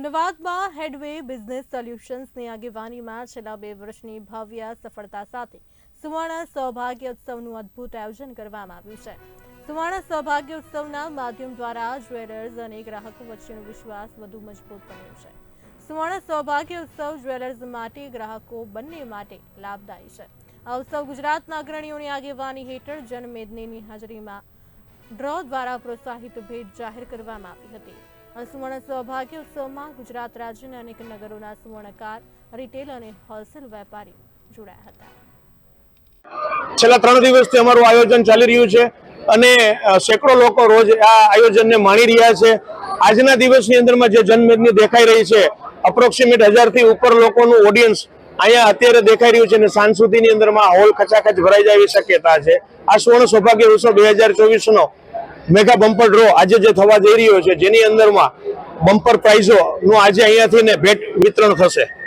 અમદાવાદમાં હેડવે બિઝનેસ સોલ્યુશન્સની આગેવાનીમાં છેલ્લા બે વર્ષની ભવ્ય સફળતા સાથે સુવર્ણ સૌભાગ્ય ઉત્સવનું અદ્ભુત આયોજન કરવામાં આવ્યું છે. સુવર્ણ સૌભાગ્ય ઉત્સવના માધ્યમ દ્વારા જ્વેલર્સ અને ગ્રાહકો વચ્ચેનો વિશ્વાસ વધુ મજબૂત બન્યો છે. સુવર્ણ સૌભાગ્ય ઉત્સવ જ્વેલર્સ માટે, ગ્રાહકો બંને માટે લાભદાયી છે. આ ઉત્સવ ગુજરાતના અગ્રણીઓની આગેવાની હેઠળ જનમેદનીની હાજરીમાં ડ્રો દ્વારા પ્રોત્સાહિત ભેટ જાહેર કરવામાં આવી હતી. સુવર્ણ સૌભાગ્ય ઉત્સવમાં ગુજરાત રાજ્યના અનેક નગરોના સુવર્ણકાર રિટેલ અને હોલસેલ વેપારી જોડાયા હતા. છેલ્લા ત્રણ દિવસથી અમારું આયોજન ચાલી રહ્યું છે અને સેંકડો લોકો રોજ આ આયોજનને માણી રહ્યા છે. આજના દિવસની અંદરમાં જે જનમેદની દેખાઈ રહી છે અપ્રોક્સિમેટ હજારથી ઉપર લોકોનું ઓડિયન્સ અહીંયા અત્યારે દેખાઈ રહ્યું છે અને સાંજ સુધીની અંદરમાં હોલ ખચાખચ ભરાઈ જાય એવી શક્યતા છે. આ સુવર્ણ સૌભાગ્ય ઉત્સવ બે હજાર ચોવીસનો મેગા બમ્પર ડ્રો આજે જે થવા જઈ રહ્યો છે, જેની અંદરમાં બમ્પર પ્રાઇઝો નું આજે અહીંયાથી ને ભેટ વિતરણ થશે.